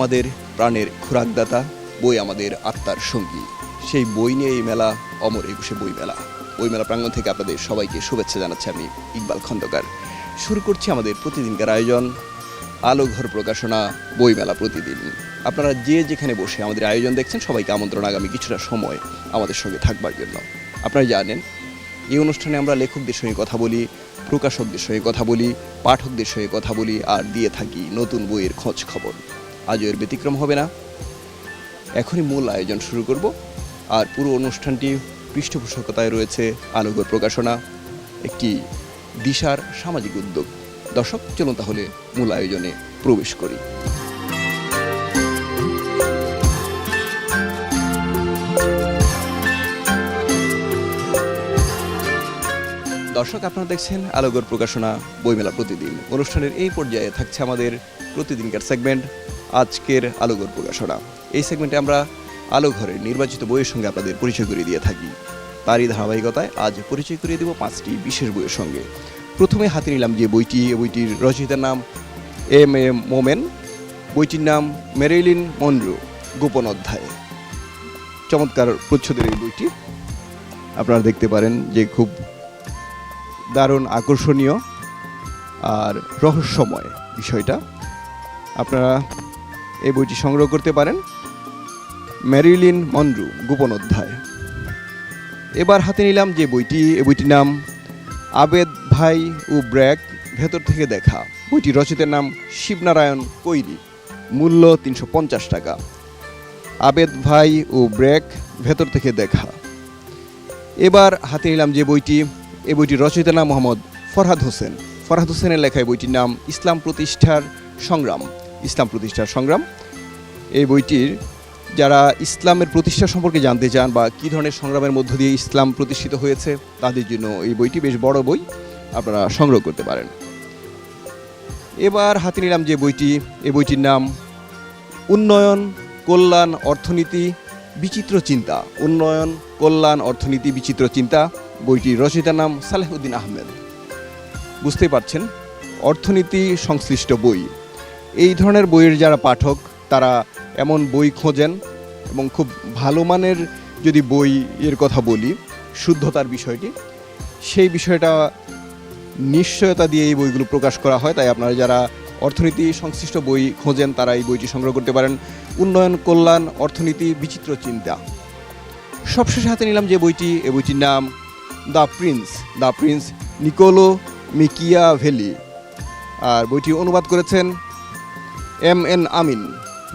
আমাদের প্রাণের খোরাকদাতা, বই আমাদের আত্মার সঙ্গী। সেই বই নিয়ে এই মেলা, অমর একুশে বই মেলা। বই মেলা প্রাঙ্গণ থেকে আপনাদের সবাইকে শুভেচ্ছা জানাচ্ছি আমি ইকবাল খন্দকার। শুরু করছি আমাদের প্রতিদিনকার আয়োজন, আলো ঘর প্রকাশনা বইমেলা প্রতিদিন। আপনারা যে যেখানে বসে আমাদের আয়োজন দেখছেন, সবাইকে আমন্ত্রণ আগামী কিছুটা সময় আমাদের সঙ্গে থাকবার জন্য। আপনারা জানেন, এই অনুষ্ঠানে আমরা লেখকদের সঙ্গে কথা বলি, প্রকাশকদের সঙ্গে কথা বলি, পাঠকদের সঙ্গে কথা বলি, আর দিয়ে থাকি নতুন বইয়ের খোঁজ খবর। আজও এর ব্যতিক্রম হবে না। এখনই মূল আয়োজন শুরু করব, আর পুরো অনুষ্ঠানটি পৃষ্ঠপোষকতায় রয়েছে আলোকর প্রকাশনা, একটি দিশার সামাজিক উদ্যোগ। দর্শক, চলুন তাহলে মূল আয়োজনে প্রবেশ করি। দর্শক, আপনারা দেখছেন আলোকর প্রকাশনা বইমেলা প্রতিদিন। অনুষ্ঠানের এই পর্যায়ে থাকছে আমাদের প্রতিদিনকার সেগমেন্ট আজকের আলোকর প্রকাশনা এই সেগমেন্টে আমরা আলোঘরের নির্বাচিত বইয়ের সঙ্গে আপনাদের পরিচয় করিয়ে দিয়ে থাকি। তারই ধারাবাহিকতায় আজ পরিচয় করিয়ে দেব পাঁচটি বিশেষ বইয়ের সঙ্গে। প্রথমে হাতে নিলাম যে বইটি। বইটির রচয়িতার নাম এম এ মোমেন। বইটির নাম মেরেলিন মনরো। গোপন অধ্যায়। চমৎকার প্রচ্ছদের এই বইটি। আপনারা দেখতে পারেন যে খুব দারুণ আকর্ষণীয় আর রহস্যময় বিষয়টা। আপনারা এই বইটি সংগ্রহ করতে পারেন ম্যারিলিন মনরু, গোপন অধ্যায়। এবার হাতে নিলাম যে বইটি এই বইটির নাম আবেদ ভাই ও ব্র্যাক, ভেতর থেকে দেখা। বইটি রচিতের নাম শিবনারায়ণ কৈরি, মূল্য তিনশো পঞ্চাশ টাকা। আবেদ ভাই ও ব্র্যাক, ভেতর থেকে দেখা। এবার হাতে নিলাম যে বইটি, এ বইটির রচয়িতা নাম মোহাম্মদ ফরহাদ হোসেন। ফরহাদ হোসেনের লেখা এই বইটির নাম ইসলাম প্রতিষ্ঠার সংগ্রাম। ইসলাম প্রতিষ্ঠার সংগ্রাম। এই বইটির যারা ইসলামের প্রতিষ্ঠা সম্পর্কে জানতে চান বা কী ধরনের সংগ্রামের মধ্য দিয়ে ইসলাম প্রতিষ্ঠিত হয়েছে, তাদের জন্য এই বইটি বেশ বড় বই, আপনারা সংগ্রহ করতে পারেন। এবার হাতে নিলাম যে বইটি, এই বইটির নাম, উন্নয়ন, কল্যাণ, অর্থনীতি, বিচিত্র চিন্তা। উন্নয়ন, কল্যাণ, অর্থনীতি, বিচিত্র চিন্তা, বইটির রচয়িতার নাম সালেহুদ্দিন আহমেদ। বুঝতেই পারছেন, অর্থনীতি সংশ্লিষ্ট বই। এই ধরনের বইয়ের যারা পাঠক, তারা এমন বই খোঁজেন এবং খুব ভালো মানের যদি বই এর কথা বলি, শুদ্ধতার বিষয়টি, সেই বিষয়টা নিশ্চয়তা দিয়ে এই বইগুলো প্রকাশ করা হয়। তাই আপনারা যারা অর্থনীতি সংশ্লিষ্ট বই খোঁজেন, তারা এই বইটি সংগ্রহ করতে পারেন। উন্নয়ন, কল্যাণ, অর্থনীতি, বিচিত্র চিন্তা। সবশেষে হাতে নিলাম যে বইটি এই বইটির নাম the Prince. The Prince Niccolo Machiavelli আর বইটি অনুবাদ করেছেন এম এন আমিন।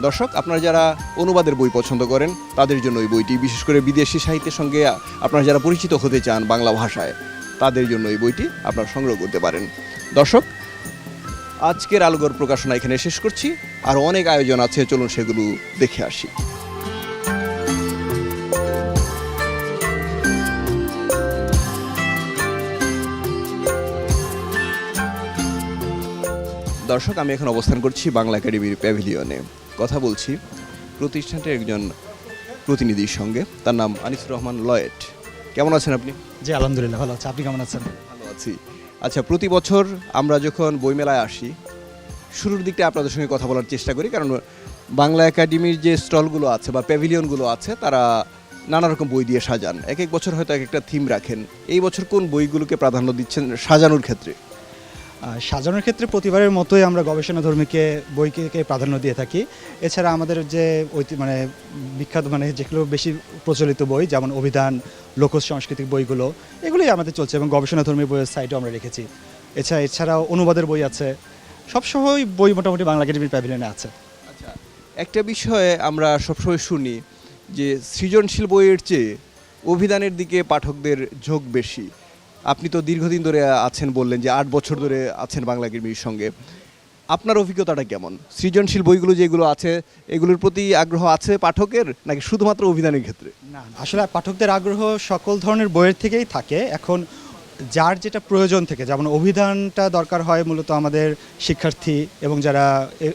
দর্শক, আপনারা যারা অনুবাদের বই পছন্দ করেন, তাদের জন্য এই বইটি, বিশেষ করে বিদেশি সাহিত্যের সঙ্গে আপনারা যারা পরিচিত হতে চান বাংলা ভাষায়, তাদের জন্য এই বইটি আপনারা সংগ্রহ করতে পারেন। দর্শক, আজকের আলোগর প্রকাশনা এখানে শেষ করছি। আর অনেক আয়োজন আছে, চলুন সেগুলো দেখে আসি। দর্শক আমি এখন অবস্থান করছি বাংলা একাডেমির প্যাভিলিয়নে। কথা বলছি প্রতিষ্ঠানটির একজন প্রতিনিধির সঙ্গে তার নাম আনিসুর রহমান লয়েট কেমন আছেন আপনি? জি আলহামদুলিল্লাহ ভালো আছে। আপনি কেমন আছেন? ভালো আছি। আচ্ছা প্রতি বছর আমরা যখন বইমেলায় আসি শুরুর দিকটা আপনাদের সঙ্গে কথা বলার চেষ্টা করি কারণ বাংলা একাডেমির যে স্টলগুলো আছে বা প্যাভিলিয়নগুলো আছে তারা নানা রকম বই দিয়ে সাজান। এক এক বছর হয়তো এক একটা থিম রাখেন। এই বছর কোন বইগুলোকে প্রাধান্য দিচ্ছেন সাজানোর ক্ষেত্রে? সাজানোর ক্ষেত্রে প্রতিবারের মতোই আমরা গবেষণা ধর্মীকে, বইকে প্রাধান্য দিয়ে থাকি। এছাড়া আমাদের যে ঐতি মানে বিখ্যাত মানে যেগুলো বেশি প্রচলিত বই, যেমন অভিধান লোক সাংস্কৃতিক বইগুলো, এগুলোই আমাদের চলছে এবং গবেষণা ধর্মী বইয়ের সাইটও আমরা রেখেছি। এছাড়া, এছাড়াও অনুবাদের বই আছে। সবসময় বই মোটামুটি বাংলা একাডেমির প্যাভিলিয়নে আছে। আচ্ছা একটা বিষয়ে আমরা সবসময় শুনি যে সৃজনশীল বইয়ের চেয়ে অভিধানের দিকে পাঠকদের ঝোঁক বেশি। আপনি তো দীর্ঘদিন ধরে আছেন বললেন যে আট বছর ধরে আছেন বাংলা একাডেমির সঙ্গে। আপনার অভিজ্ঞতাটা কেমন? সৃজনশীল বইগুলো যেগুলো আছে, এগুলোর প্রতি আগ্রহ আছে পাঠকের, নাকি শুধুমাত্র অভিধানের ক্ষেত্রে? না, আসলে পাঠকদের আগ্রহ সকল ধরনের বইয়ের থেকেই থাকে। এখন যার যেটা প্রয়োজন থেকে, যেমন অভিধানটা দরকার হয় মূলত আমাদের শিক্ষার্থী এবং যারা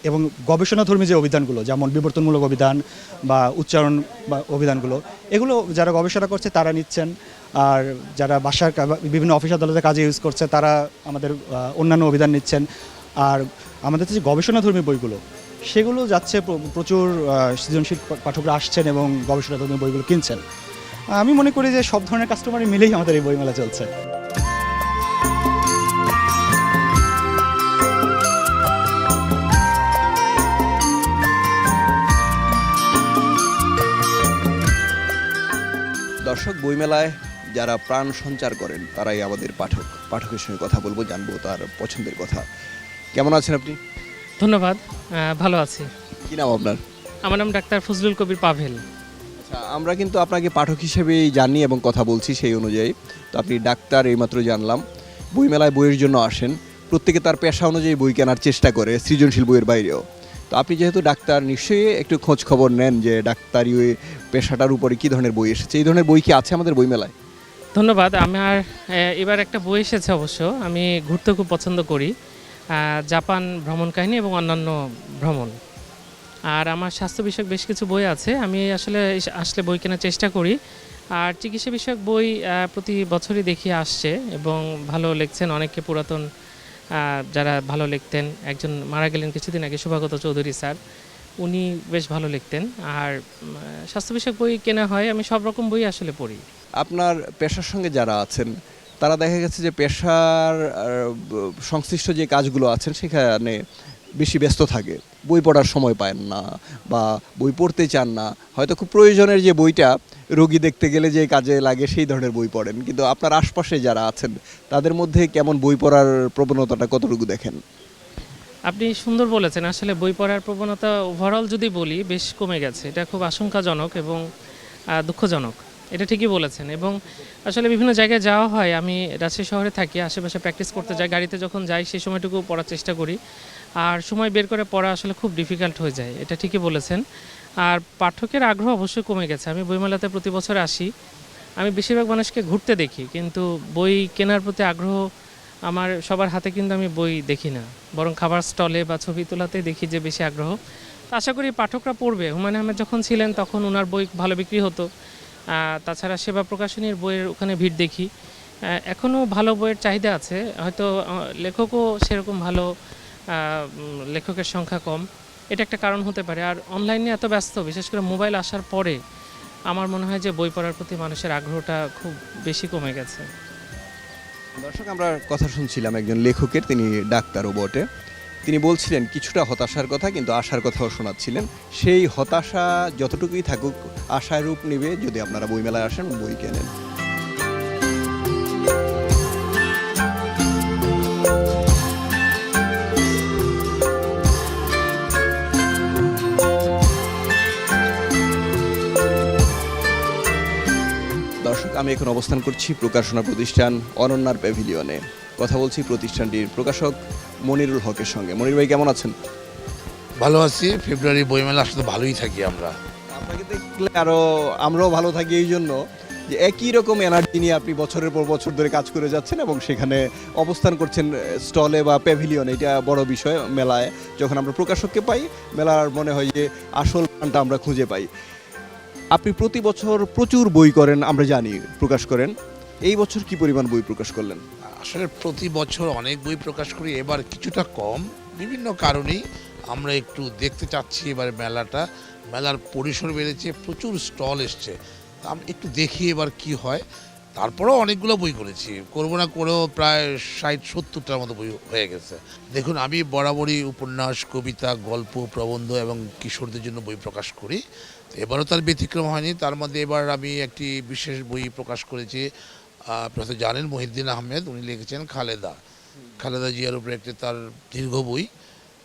এবং গবেষণাধর্মী যে অভিধানগুলো, যেমন বিবর্তনমূলক অভিধান বা উচ্চারণ বা অভিধানগুলো, এগুলো যারা গবেষণা করছে তারা নিচ্ছেন। আর যারা বাসার বিভিন্ন অফিস আদালতে কাজে ইউজ করছে তারা আমাদের অন্যান্য অভিধান নিচ্ছেন। আর আমাদের যে গবেষণাধর্মী বইগুলো, সেগুলো যাচ্ছে প্রচুর সৃজনশীল পাঠকরা আসছেন এবং গবেষণাধর্মী বইগুলো কিনছেন। আমি মনে করি যে সব ধরনের কাস্টমারই মিলেই আমাদের এই বইমেলা চলছে। বইমেলায় যারা প্রাণ সঞ্চার করেন তারাই আমাদের পাঠক। পাঠকের সঙ্গে কথা বলব জানব তার পছন্দের কথা। কেমন আছেন আপনি? ধন্যবাদ ভালো আছি। কি নাম আপনার? আমার নাম ডাক্তার ফজলুল কবির পাভেল। আচ্ছা আমরা কিন্তু আপনাকে পাঠক হিসেবেই জানি এবং কথা বলছি সেই অনুযায়ী। তো আপনি ডাক্তার এইমাত্র জানলাম। বইমেলায় বইয়ের জন্য আসেন। প্রত্যেকে তার পেশা অনুযায়ী বই কেনার চেষ্টা করে সৃজনশীল বইয়ের বাইরেও। তো আপনি যেহেতু ডাক্তার, নিশ্চয়ই একটু খোঁজ খবর নেন যে ডাক্তারি পেশাটার উপরে কী ধরনের বই এসেছে। এই ধরনের বই কি আছে আমাদের বইমেলায়? ধন্যবাদ। আমার এবার একটা বই এসেছে অবশ্য। আমি ঘুরতে খুব পছন্দ করি। জাপান ভ্রমণ কাহিনী এবং অন্যান্য ভ্রমণ। আর আমার স্বাস্থ্য বিষয়ক বেশ কিছু বই আছে। আমি আসলে আসলে বই কেনার চেষ্টা করি। আর চিকিৎসা বিষয়ক বই প্রতি বছরই দেখি আসছে এবং ভালো লিখছেন অনেকে পুরাতন যারা ভালো লিখতেন, একজন মারা গেলেন কিছুদিন আগে শুভাগত চৌধুরী স্যার, উনি বেশ ভালো লিখতেন। আর স্বাস্থ্য বিষয়ক বই কেনা হয়, আমি সব রকম বই আসলে পড়ি। আপনার পেশার সঙ্গে যারা আছেন, তারা দেখা গেছে যে পেশার সংশ্লিষ্ট যে কাজগুলো আছেন, সেখানে বেশি ব্যস্ত থাকে। বই পড়ার সময় পায় না বা বই পড়তে চান না। হয়তো খুব প্রয়োজনের যে বইটা, রোগী দেখতে গেলে যে কাজে লাগে সেই ধরনের বই পড়েন। কিন্তু আপনার আশপাশে যারা আছেন, তাদের মধ্যে কেমন বই পড়ার প্রবণতাটা কতটুকু দেখেন? আপনি সুন্দর বলেছেন। আসলে বই পড়ার প্রবণতা ওভারঅল যদি বলি, বেশ কমে গেছে। এটা খুব আশঙ্কাজনক এবং দুঃখজনক। এটা ঠিকই বলেছেন এবং আসলে বিভিন্ন জায়গায় যাওয়া হয়। আমি রাজশাহী শহরে থাকি, আশেপাশে প্র্যাকটিস করতে যাই, গাড়িতে যখন যাই সেই সময়টুকু পড়ার চেষ্টা করি। আর সময় বের করে পড়া আসলে খুব ডিফিকাল্ট হয়ে যায়, এটা ঠিকই বলেছেন। আর পাঠকের আগ্রহ অবশ্যই কমে গেছে। আমি বইমেলাতে প্রতি বছর আসি। আমি বেশিরভাগ মানুষকে ঘুরতে দেখি, কিন্তু বই কেনার প্রতি আগ্রহ আমার সবার হাতে কিন্তু আমি বই দেখি না। বরং খাবার স্টলে বা ছবি তোলাতে দেখি যে বেশি আগ্রহ। তো আশা করি পাঠকরা পড়বে। হুমায়ুন আহমেদ যখন ছিলেন তখন ওনার বই ভালো বিক্রি হতো। তাছাড়া সেবা প্রকাশনীর বইয়ের ওখানে ভিড় দেখি। এখনও ভালো বইয়ের চাহিদা আছে। হয়তো লেখকও সেরকম ভালো লেখকের সংখ্যা কম। এটা একটা কারণ হতে পারে। আর অনলাইনে এত ব্যস্ত, বিশেষ করে মোবাইল আসার পরে আমার মনে হয় যে বই পড়ার প্রতি মানুষের আগ্রহটা খুব বেশি কমে গেছে। দর্শক, আমরা কথা শুনছিলাম একজন লেখকের, তিনি ডাক্তারও বটে। তিনি বলছিলেন, কিছুটা হতাশার কথা, কিন্তু আশার কথাও শোনাচ্ছিলেন। সেই হতাশা যতটুকুই থাকুক আশায় রূপ নেবে যদি আপনারা বইমেলায় আসেন, বই কেনেন। আমি এখন অবস্থান করছি প্রকাশনা প্রতিষ্ঠান অনন্যার প্যাভিলিয়নে। কথা বলছি প্রতিষ্ঠানটির প্রকাশক মনিরুল হকের সঙ্গে। মনির ভাই কেমন আছেন? ভালো আছি। ফেব্রুয়ারি বইমেলা আসলে ভালোই থাকি আমরা। আপনাকে দেখলে আরও আমরাও ভালো থাকি এই জন্য যে একই রকম এনার্জি নিয়ে আপনি বছরের পর বছর ধরে কাজ করে যাচ্ছেন এবং সেখানে অবস্থান করছেন স্টলে বা প্যাভিলিয়নে এটা বড় বিষয় মেলায়। যখন আমরা প্রকাশককে পাই মেলার মনে হয় যে আসল গানটা আমরা খুঁজে পাই। আপনি প্রতি বছর প্রচুর বই করেন, আমরা জানি, প্রকাশ করেন। এই বছর কি পরিমাণ বই প্রকাশ করলেন? আসলে প্রতি বছর অনেক বই প্রকাশ করি, এবার কিছুটা কম। বিভিন্ন কারণেই আমরা একটু দেখতে চাচ্ছি এবার মেলাটা। মেলার পরিসর বেড়েছে, প্রচুর স্টল এসছে। আমি একটু দেখি এবার কি হয়। তারপরেও অনেকগুলো বই করেছি। করব না করেও প্রায় ষাট, সত্তরটার মতো বই হয়ে গেছে। দেখুন, আমি বরাবরই উপন্যাস, কবিতা, গল্প, প্রবন্ধ এবং কিশোরদের জন্য বই প্রকাশ করি। এবারও তার ব্যতিক্রম হয়নি। তার মধ্যে এবার আমি একটি বিশেষ বই প্রকাশ করেছি। আহ, আপনি হয়তো জানেন মহিউদ্দিন আহমেদ উনি লিখেছেন খালেদা। খালেদা জিয়ার উপরে একটি তার দীর্ঘ বই।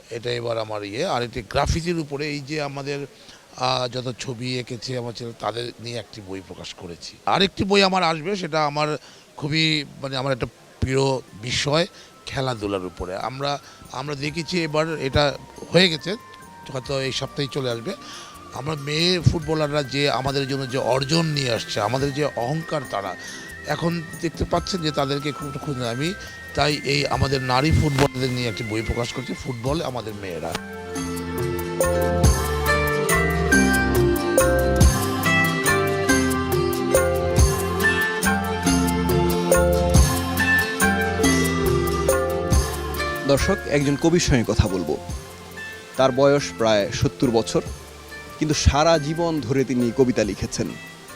এটা এবার আমার ইয়ে। আর একটি গ্রাফিতির উপরে এই যে আমাদের যত ছবি এঁকেছে আমার ছেলে তাদের নিয়ে একটি বই প্রকাশ করেছি। আরেকটি বই আমার আসবে সেটা আমার খুবই মানে আমার একটা প্রিয় বিষয় খেলাধুলার উপরে। আমরা আমরা দেখেছি এবার এটা হয়ে গেছে হয়তো এই সপ্তাহেই চলে আসবে। আমরা মেয়ে ফুটবলাররা যে আমাদের জন্য যে অর্জন নিয়ে আসছে, আমাদের যে অহংকার তারা, এখন দেখতে পাচ্ছেন যে তাদেরকে খুব খুঁজে আমি তাই এই আমাদের নারী ফুটবলারদের নিয়ে একটি বই প্রকাশ করছি, ফুটবল আমাদের মেয়েরা। দর্শক, একজন কবির সঙ্গে কথা বলব। তার বয়স প্রায় সত্তর বছর। কিন্তু সারা জীবন ধরে তিনি কবিতা লিখেছেন।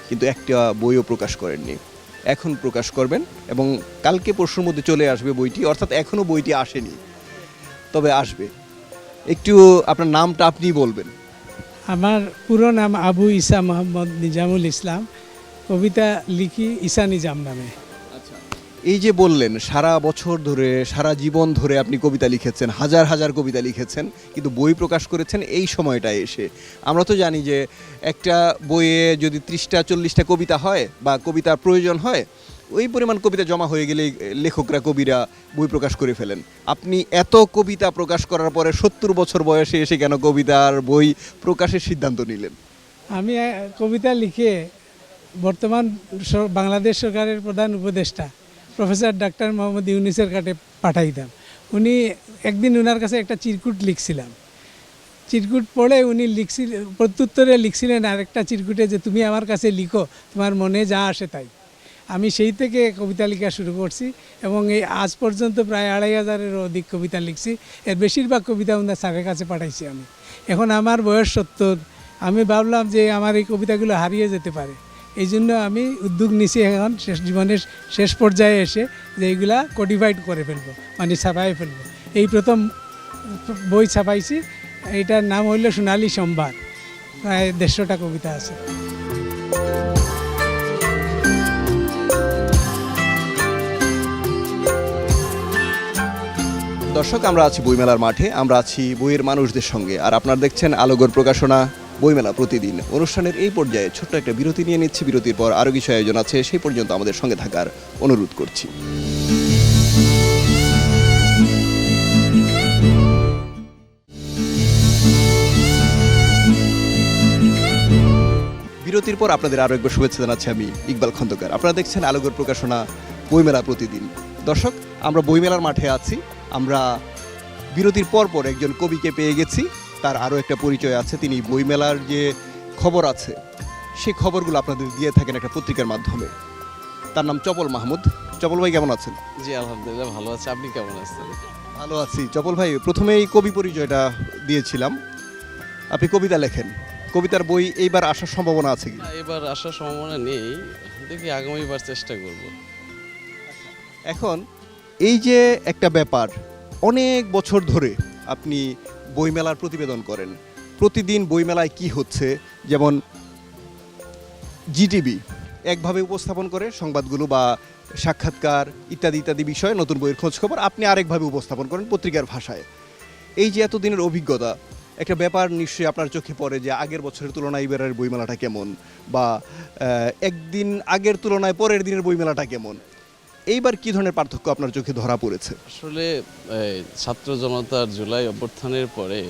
কিন্তু একটা বইও প্রকাশ করেননি। এখন প্রকাশ করবেন এবং কালকে পরশুর মধ্যে চলে আসবে বইটি, অর্থাৎ এখনও বইটি আসেনি। তবে আসবে। একটু আপনার নামটা আপনি বলবেন। আমার পুরো নাম আবু ইসা মোহাম্মদ নিজামুল ইসলাম। কবিতা লিখি ইসা নিজাম নামে। এই যে বললেন, সারা বছর ধরে, সারা জীবন ধরে আপনি কবিতা লিখেছেন, হাজার হাজার কবিতা লিখেছেন, কিন্তু বই প্রকাশ করেছেন এই সময়টায় এসে। আমরা তো জানি যে একটা বইয়ে যদি ত্রিশটা, চল্লিশটা কবিতা হয় বা কবিতার প্রয়োজন হয়, ওই পরিমাণ কবিতা জমা হয়ে গেলে লেখকরা, কবিরা বই প্রকাশ করে ফেলেন। আপনি এত কবিতা প্রকাশ করার পরে সত্তর বছর বয়সে এসে কেন কবিতার বই প্রকাশের সিদ্ধান্ত নিলেন? আমি কবিতা লিখে বর্তমান বাংলাদেশ সরকারের প্রধান উপদেষ্টা প্রফেসর ডাক্তার মোহাম্মদ ইউনিসের কাছে পাঠাইতাম। উনি একদিন ওনার কাছে একটা চিরকুট লিখছিলাম। চিরকুট পড়ে উনি লিখছিল, প্রত্যুত্তরে লিখছিলেন আরেকটা চিরকুটে যে, তুমি আমার কাছে লিখো, তোমার মনে যা আসে তাই। আমি সেই থেকে কবিতা লেখা শুরু করছি এবং এই আজ পর্যন্ত প্রায় আড়াই হাজারেরও অধিক কবিতা লিখছি। এর বেশিরভাগ কবিতা ওনার স্যারের কাছে পাঠাইছি আমি। এখন আমার বয়স সত্তর। আমি ভাবলাম যে, আমার এই কবিতাগুলো হারিয়ে যেতে পারে। এই জন্য আমি উদ্যোগ নিছি এখন, শেষ জীবনের শেষ পর্যায়ে এসে যে এইগুলা কোডিফাইড করে ফেলব মানে ছাপাই ফেলব। এই প্রথম বই ছাপাইছি, এটার নাম হইল সোনালী সম্ভার, প্রায় দেড়শোটা কবিতা আছে। দর্শক, আমরা আছি বইমেলার মাঠে, আমরা আছি বইয়ের মানুষদের সঙ্গে, আর আপনারা দেখছেন আলোগর প্রকাশনা। বইমেলা প্রতিদিন। অনুষ্ঠানের এই পর্যায়ে ছোট্ট একটা বিরতি নিয়ে নিচ্ছি। বিরতির পর আরও কিছু আয়োজন আছে, সেই পর্যন্ত আমাদের সঙ্গে থাকার অনুরোধ করছি। বিরতির পর আপনাদের আরও একবার শুভেচ্ছা জানাচ্ছি আমি ইকবাল খন্দকার। আপনারা দেখছেন আলোগর প্রকাশনা বইমেলা প্রতিদিন। দর্শক, আমরা বইমেলার মাঠে আছি। আমরা বিরতির পর পর একজন কবিকে পেয়ে গেছি। তার আরও একটা পরিচয় আছে তিনি বইমেলার যে খবর আছে সেই খবরগুলো আপনাদের দিয়ে থাকেন একটা পত্রিকার মাধ্যমে। তার নাম চপল মাহমুদ। চপল ভাই কেমন আছেন? জি আলহামদুলিল্লাহ ভালো আছে। আপনি কেমন আছেন? ভালো আছি। চপল ভাই প্রথমে এই কবি পরিচয়টা দিয়েছিলাম। আপনি কবিতা লেখেন। কবিতার বই এইবার আসার সম্ভাবনা আছে কি এবার আসার সম্ভাবনা নেই। দেখি আগামীবার চেষ্টা করব। এখন এই যে একটা ব্যাপার অনেক বছর ধরে আপনি বইমেলার প্রতিবেদন করেন। প্রতিদিন বইমেলায় কি হচ্ছে? যেমন জিটিভি একভাবে উপস্থাপন করে সংবাদগুলো বা সাক্ষাৎকার ইত্যাদি ইত্যাদি বিষয়ে নতুন বইয়ের খোঁজ খবর আপনি আরেকভাবে উপস্থাপন করেন পত্রিকার ভাষায়। এই যে এতদিনের অভিজ্ঞতা, একটা ব্যাপার নিশ্চয়ই আপনার চোখে পড়ে যে আগের বছরের তুলনায় এবারের বইমেলাটা কেমন? বা একদিন আগের তুলনায় পরের দিনের বইমেলাটা কেমন? এইবার কি ধরনের পার্থক্য আপনার চোখে ধরা পড়েছে? আসলে ছাত্র জনতার জুলাই অভ্যর্থানের পরে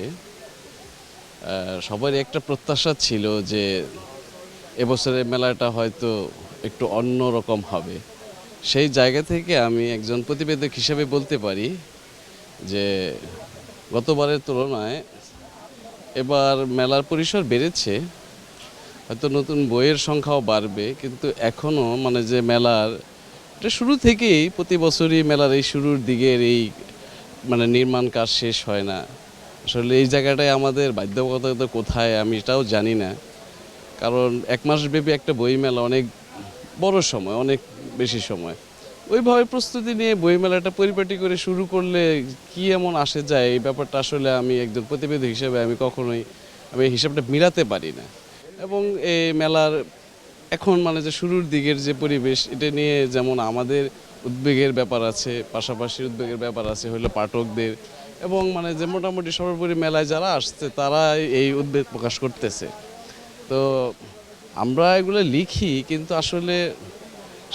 সবারই একটা প্রত্যাশা ছিল যে, এবছরের মেলাটা হয়তো একটু অন্য রকম হবে। সেই জায়গা থেকে আমি একজন প্রতিবেদক হিসেবে বলতে পারি যে, গতবারের তুলনায় এবার মেলার পরিসর বেড়েছে, হয়তো নতুন বইয়ের সংখ্যাও বাড়বে, কিন্তু এখনও মানে যে মেলার এটা শুরু থেকেই প্রতি বছরই মেলার এই শুরুর দিকের এই মানে নির্মাণ কাজ শেষ হয় না। আসলে এই জায়গাটায় আমাদের বাধ্যবাধকতা কোথায় আমি এটাও জানি না। কারণ এক মাস ব্যাপী একটা বই মেলা অনেক বড় সময়, অনেক বেশি সময়। ওইভাবে প্রস্তুতি নিয়ে বই মেলাটা পরিপাটি করে শুরু করলে কি এমন আসে যায়, এই ব্যাপারটা আসলে আমি একজন প্রতিবেদক হিসেবে আমি কখনোই আমি হিসাবটা মিলাতে পারি না। এবং এই মেলার এখন মানে যে শুরুর দিকের যে পরিবেশ, এটা নিয়ে যেমন আমাদের উদ্বেগের ব্যাপার আছে, পাশাপাশি উদ্বেগের ব্যাপার আছে হলো পাঠকদের এবং মানে যে মোটামুটি সর্বোপরি মেলায় যারা আসছে তারা এই উদ্বেগ প্রকাশ করতেছে। তো আমরা এগুলো লিখি, কিন্তু আসলে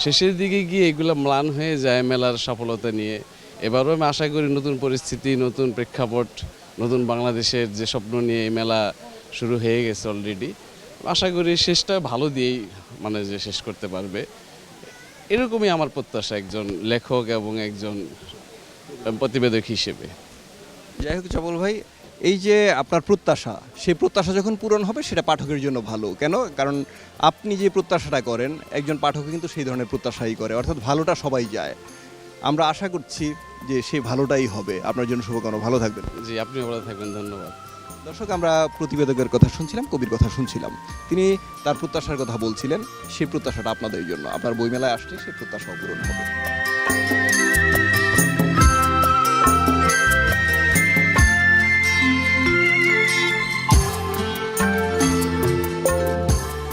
শেষের দিকে গিয়ে এগুলো ম্লান হয়ে যায় মেলার সফলতা নিয়ে। এবারও আমি আশা করি নতুন পরিস্থিতি, নতুন প্রেক্ষাপট, নতুন বাংলাদেশের যে স্বপ্ন নিয়ে এই মেলা শুরু হয়ে গেছে অলরেডি আশা করি শেষটা ভালো দিয়েই মানে যে শেষ করতে পারবে। এরকমই আমার প্রত্যাশা একজন লেখক এবং একজন প্রতিবেদক হিসেবে। যাই হোক চপল ভাই এই যে আপনার প্রত্যাশা সেই প্রত্যাশা যখন পূরণ হবে সেটা পাঠকের জন্য ভালো। কেন? কারণ আপনি যে প্রত্যাশাটা করেন একজন পাঠক কিন্তু সেই ধরনের প্রত্যাশাই করে। অর্থাৎ ভালোটা সবাই যায়। আমরা আশা করছি যে সেই ভালোটাই হবে। আপনার জন্য শুভকামনা। ভালো থাকবেন। জি আপনিও ভালো থাকবেন। ধন্যবাদ। দর্শক, আমরা প্রতিবেদকের কথা শুনছিলাম, কবির কথা শুনছিলাম। তিনি তার প্রত্যাশার কথা বলছিলেন সেই প্রত্যাশাটা আপনাদের জন্য। আপনার বইমেলায় আসলে সেই প্রত্যাশা পূরণ হবে।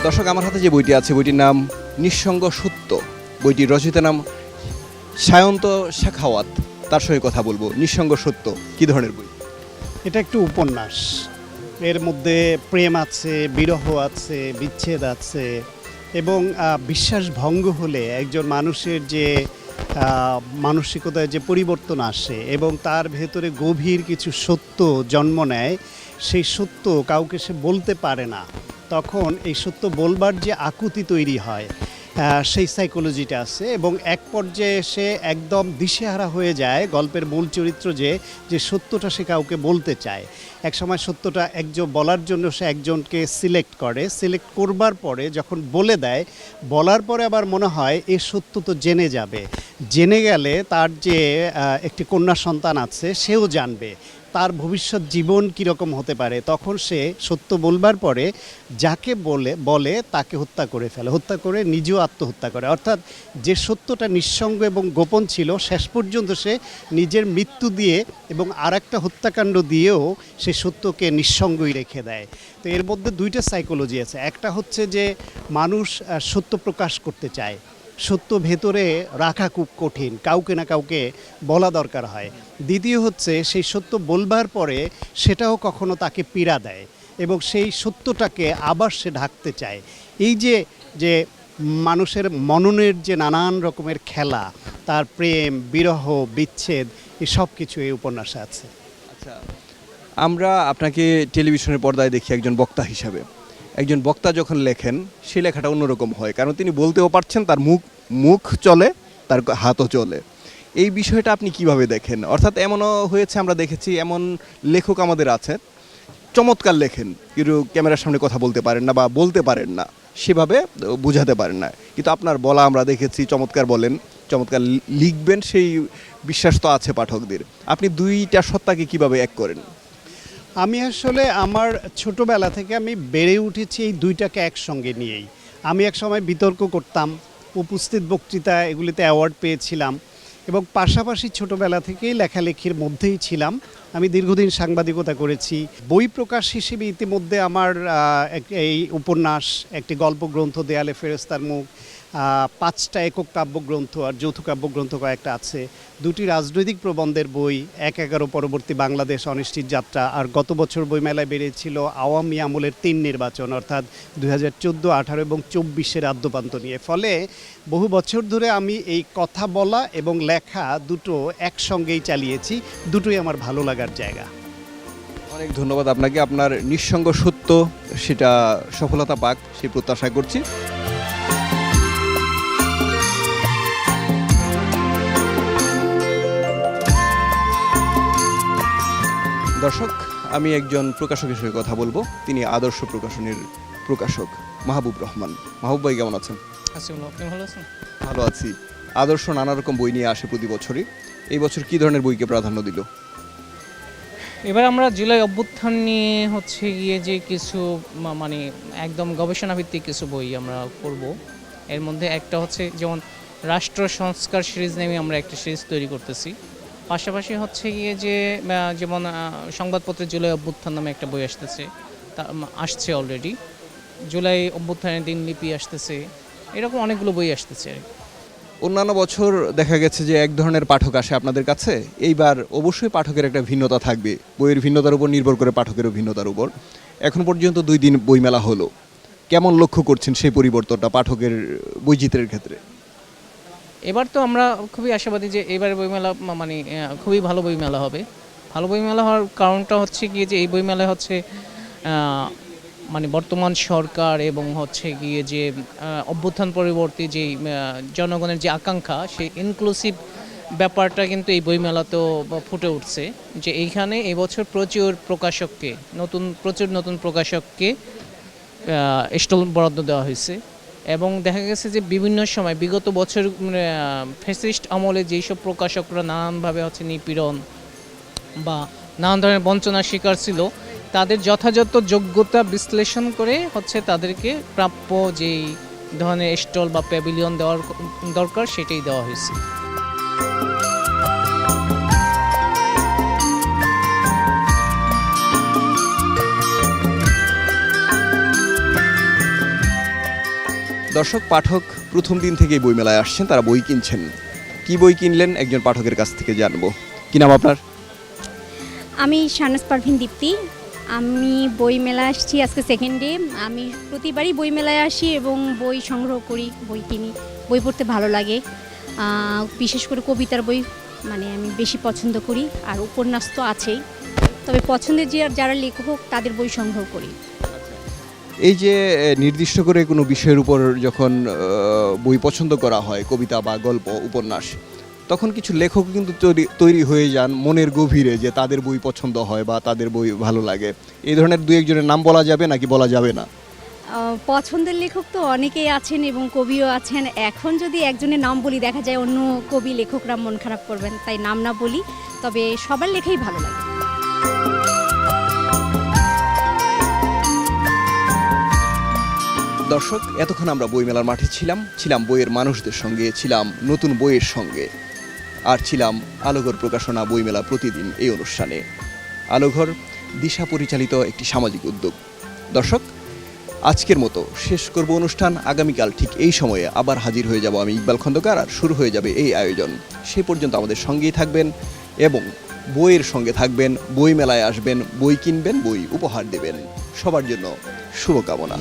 দর্শক, আমার হাতে যে বইটি আছে, বইটির নাম নিঃসঙ্গ সত্য। বইটির রচয়িতা নাম সায়ন্ত শেখাওয়াত। তার সঙ্গে কথা বলব। নিঃসঙ্গ সত্য, কি ধরনের বই? এটা একটু উপন্যাস। এর মধ্যে প্রেম আছে, বিরহ আছে, বিচ্ছেদ আছে এবং বিশ্বাস ভঙ্গ হলে একজন মানুষের যে মানসিকতায় যে পরিবর্তন আসে এবং তার ভেতরে গভীর কিছু সত্য জন্ম নেয়, সেই সত্য কাউকে সে বলতে পারে না। তখন এই সত্য বলবার যে আকুতি তৈরি হয় সেই সাইকোলজিটা আছে এবং এক পর্যায়ে সে একদম দিশেহারা হয়ে যায় গল্পের মূল চরিত্র যে যে সত্যটা সে কাউকে বলতে চায়। এক সময় সত্যটা একজন বলার জন্য সে একজনকে সিলেক্ট করে। সিলেক্ট করবার পরে যখন বলে দেয়, বলার পরে আবার মনে হয় এ সত্য তো জেনে যাবে। জেনে গেলে তার যে একটি কন্যা সন্তান আছে সেও জানবে। তার ভবিষ্যৎ জীবন কীরকম হতে পারে, তখন সে সত্য বলবার পরে যাকে বলে বলে তাকে হত্যা করে ফেলে, হত্যা করে নিজেও আত্মহত্যা করে। অর্থাৎ যে সত্যটা নিঃসঙ্গ এবং গোপন ছিল, শেষ পর্যন্ত সে নিজের মৃত্যু দিয়ে এবং আর একটা হত্যাকাণ্ড দিয়েও সে সত্যকে নিঃসঙ্গই রেখে দেয়। তো এর মধ্যে দুইটা সাইকোলজি আছে। একটা হচ্ছে যে মানুষ সত্য প্রকাশ করতে চায়। সত্য ভেতরে রাখা খুব কঠিন, কাউকে না কাউকে বলা দরকার হয়। দ্বিতীয় হচ্ছে, সেই সত্য বলবার পরে সেটাও কখনো তাকে পীড়া দেয় এবং সেই সত্যটাকে আবার সে ঢাকতে চায়। এই যে যে মানুষের মননের যে নানান রকমের খেলা, তার প্রেম, বিরহ, বিচ্ছেদ এই সব কিছু এই উপন্যাসে আছে। আচ্ছা আমরা আপনাকে টেলিভিশনের পর্দায় দেখি একজন বক্তা হিসাবে। একজন বক্তা যখন লেখেন সেই লেখাটা অন্যরকম হয়। কারণ তিনি বলতেও পারছেন, তার মুখ মুখ চলে, তার হাতও চলে। এই বিষয়টা আপনি কীভাবে দেখেন? অর্থাৎ এমনও হয়েছে, আমরা দেখেছি, এমন লেখক আমাদের আছে। চমৎকার লেখেন। কিন্তু ক্যামেরার সামনে কথা বলতে পারেন না বা বলতে পারেন না। সেভাবে বোঝাতে পারেন না। কিন্তু আপনার বলা আমরা দেখেছি, চমৎকার বলেন, চমৎকার লিখবেন, সেই বিশ্বাস তো আছে পাঠকদের। আপনি দুইটা সত্তাকে কীভাবে এক করেন? আমি আসলে আমার ছোটবেলা থেকে আমি বেড়ে উঠেছি এই দুইটাকে একসঙ্গে নিয়েই। আমি এক সময় বিতর্ক করতাম, উপস্থিত বক্তৃতা এগুলিতে অ্যাওয়ার্ড পেয়েছিলাম এবং পাশাপাশি ছোটবেলা থেকেই লেখালেখির মধ্যেই ছিলাম। আমি দীর্ঘদিন সাংবাদিকতা করেছি। বই প্রকাশ হিসেবে ইতিমধ্যে আমার এই উপন্যাস, একটি গল্প গ্রন্থ দেয়ালে ফেরেস্তার মুখ পাঁচটা একক কাব্যগ্রন্থ আর যৌথ কাব্যগ্রন্থ কয়েকটা আছে। দুটি রাজনৈতিক প্রবন্ধের বই, এক এগারো পরবর্তী বাংলাদেশ অনিশ্চিত যাত্রা আর গত বছর বইমেলায় বেরিয়েছিল আওয়ামী আমলের তিন নির্বাচন, অর্থাৎ দুই হাজার চোদ্দ, আঠারো এবং চব্বিশের আদ্যপান্ত নিয়ে। ফলে বহু বছর ধরে আমি এই কথা বলা এবং লেখা দুটো একসঙ্গেই চালিয়েছি, দুটোই আমার ভালো লাগার জায়গা। অনেক ধন্যবাদ আপনাকে। আপনার নিঃসঙ্গ সত্য, সেটা সফলতা পাক, সেই প্রত্যাশা করছি। দর্শক আমি একজন প্রকাশকের সঙ্গে কথা বলব। তিনি আদর্শ প্রকাশনীর প্রকাশক মাহবুব রহমান। মাহবুব ভাই কেমন আছেন? আপনি ভালো আছেন? ভালো আছি। আদর্শ নানা রকম বই নিয়ে আসে প্রতি বছরই। এই বছর কি ধরনের বইকে প্রাধান্য দিল? এবার আমরা জুলাই অভ্যুত্থান নিয়ে হচ্ছে গিয়ে যে কিছু মানে একদম গবেষণা ভিত্তিক কিছু বই আমরা করব এর মধ্যে একটা হচ্ছে যেমন রাষ্ট্র সংস্কার সিরিজ নামে আমরা একটা সিরিজ তৈরি করতেছি। পাশাপাশি হচ্ছে গিয়ে যে যেমন সংবাদপত্রে জুলাই অভ্যুত্থান নামে একটা বই আসতেছে, তা আসছে অলরেডি জুলাই অভ্যুত্থানের দিনলিপি আসতেছে, এরকম অনেকগুলো বই আসতেছে আর। অন্যান্য বছর দেখা গেছে যে এক ধরনের পাঠক আসে আপনাদের কাছে, এইবার অবশ্যই পাঠকের একটা ভিন্নতা থাকবে। বইয়ের ভিন্নতার উপর নির্ভর করে পাঠকেরও ভিন্নতার উপর। এখন পর্যন্ত দুই দিন বইমেলা হলো। কেমন লক্ষ্য করছেন সেই পরিবর্তনটা পাঠকের বৈচিত্র্যের ক্ষেত্রে? এবার তো আমরা খুবই আশাবাদী যে এবারে বইমেলা মানে খুবই ভালো বইমেলা হবে। ভালো বইমেলা হওয়ার কারণটা হচ্ছে গিয়ে যে এই বইমেলা হচ্ছে মানে বর্তমান সরকার এবং হচ্ছে গিয়ে যে অভ্যুত্থান পরবর্তী যে জনগণের যে আকাঙ্ক্ষা, সেই ইনক্লুসিভ ব্যাপারটা কিন্তু এই বইমেলাতেও ফুটে উঠছে। যে এইখানে এবছর প্রচুর প্রকাশককে, নতুন, প্রচুর নতুন প্রকাশককে স্টল বরাদ্দ দেওয়া হয়েছে। এবং দেখা গেছে যে বিভিন্ন সময়, বিগত বছর ফেসিস্ট আমলে যেসব প্রকাশকরা নানানভাবে হচ্ছে নিপীড়ন বা নানান ধরনের বঞ্চনার শিকার ছিল, তাদের যথাযথ যোগ্যতা বিশ্লেষণ করে হচ্ছে তাদেরকে প্রাপ্য যেই ধরনের স্টল বা প্যাভিলিয়ন দেওয়ার দরকার, সেটাই দেওয়া হয়েছে। দর্শক, পাঠক প্রথম দিন থেকেই বইমেলায় আসছেন, তারা বই কিনছেন। কি বই কিনলেন? একজন পাঠকের কাছ থেকে জানব। কি নাম আপনার? আমি শানাস পারভিন দীপ্তি। আমি বই মেলা আসছি আজকে সেকেন্ড ডে আমি প্রতিবারই বই মেলায় আসি এবং বই সংগ্রহ করি, বই কিনি। বই পড়তে ভালো লাগে। বিশেষ করে কবিতার বই মানে আমি বেশি পছন্দ করি, আর উপন্যাস তো আছেই। তবে পছন্দের যে, যারা লেখক, তাদের বই সংগ্রহ করি। এই যে নির্দিষ্ট করে কোনো বিষয়ের উপর যখন বই পছন্দ করা হয়, কবিতা বা গল্প, উপন্যাস, তখন কিছু লেখক কিন্তু তৈরি হয়ে যান মনের গভীরে যে তাদের বই পছন্দ হয় বা তাদের বই ভালো লাগে। এই ধরনের দু একজনের নাম বলা যাবে নাকি বলা যাবে না? পছন্দের লেখক তো অনেকেই আছেন এবং কবিও আছেন। এখন যদি একজনের নাম বলি, দেখা যায় অন্য কবি লেখকরা মন খারাপ করবেন, তাই নাম না বলি, তবে সবার লেখাই ভালো লাগে। দর্শক, এতক্ষণ আমরা বইমেলার মাঠে ছিলাম। ছিলাম বইয়ের মানুষদের সঙ্গে, ছিলাম নতুন বইয়ের সঙ্গে। আর ছিলাম আলোঘর প্রকাশনা বইমেলা প্রতিদিন এই অনুষ্ঠানে। আলোঘর, দিশা পরিচালিত একটি সামাজিক উদ্যোগ। দর্শক, আজকের মতো শেষ করব অনুষ্ঠান। আগামীকাল ঠিক এই সময়ে আবার হাজির হয়ে যাব আমি ইকবাল খন্দকার আর শুরু হয়ে যাবে এই আয়োজন। সে পর্যন্ত আমাদের সঙ্গেই থাকবেন এবং বইয়ের সঙ্গে থাকবেন, বই মেলায় আসবেন, বই কিনবেন, বই উপহার দেবেন। সবার জন্য শুভকামনা।